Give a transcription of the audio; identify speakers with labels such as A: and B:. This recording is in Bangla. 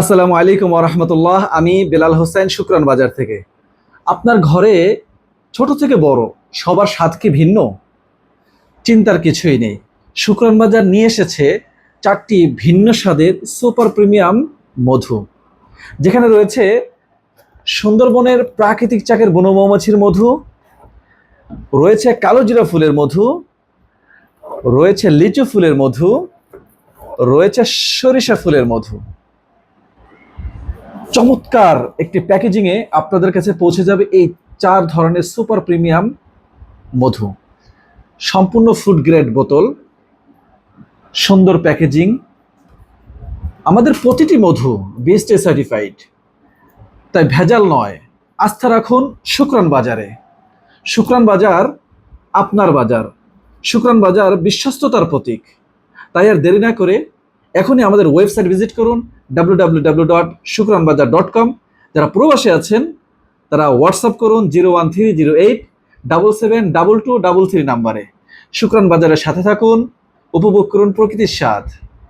A: আসসালামু আলাইকুম রহমতুল্লাহ। আমি বেলাল হোসেন, শুক্রান বাজার থেকে। আপনার ঘরে ছোট থেকে বড়, সবার স্বাদ কি ভিন্ন? চিন্তার কিছুই নেই। শুক্রান বাজার নিয়ে এসেছে চারটি ভিন্ন স্বাদের সুপার প্রিমিয়াম মধু। যেখানে রয়েছে সুন্দরবনের প্রাকৃতিক চাকের বন মৌমাছির মধু, রয়েছে কালো জিরা ফুলের মধু, রয়েছে লিচু ফুলের মধু, রয়েছে সরিষা ফুলের মধু। চমৎকার একটি প্যাকেজিংয়ে আপনাদের কাছে পৌঁছে যাবে এই চার ধরনের সুপার প্রিমিয়াম মধু। সম্পূর্ণ ফুড গ্রেড বোতল, সুন্দর প্যাকেজিং আমাদের প্রতিটি মধু বিএসটি সার্টিফাইড তাই ভেজাল নয়। আস্থা রাখুন শুক্রান বাজারে। শুক্রান বাজার আপনার বাজার। শুক্রান বাজার বিশ্বস্ততার প্রতীক। তাই আর দেরি না করে এখনই আমাদের ওয়েবসাইট ভিজিট করুন ডাব্লিউ ডট ডট কম যারা প্রবাসে আছেন, তারা হোয়াটসঅ্যাপ করুন zero one three zero eight double seven double two double three নাম্বারে। শুক্রান বাজারের সাথে থাকুন, উপভোগ করুন প্রকৃতির স্বাদ।